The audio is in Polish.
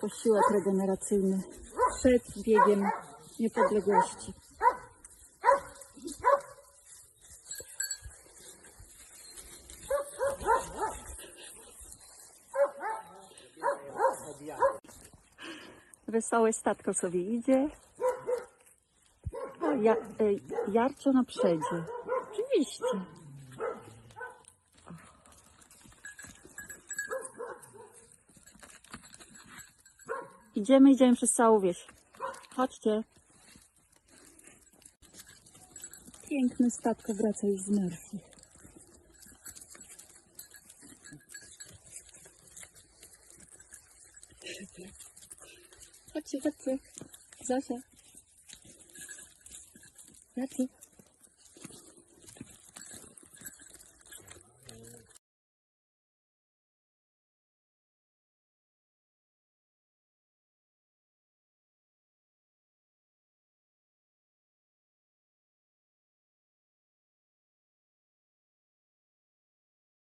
posiłek regeneracyjny przed biegiem niepodległości. Wesołe statko sobie idzie. Ja, e, Jarcio na przedzie. Oczywiście. Idziemy, idziemy przez całą wieś. Chodźcie. Piękne statko wraca już z Mersi. Chodźcie, chodźcie. Zosia. Jacy?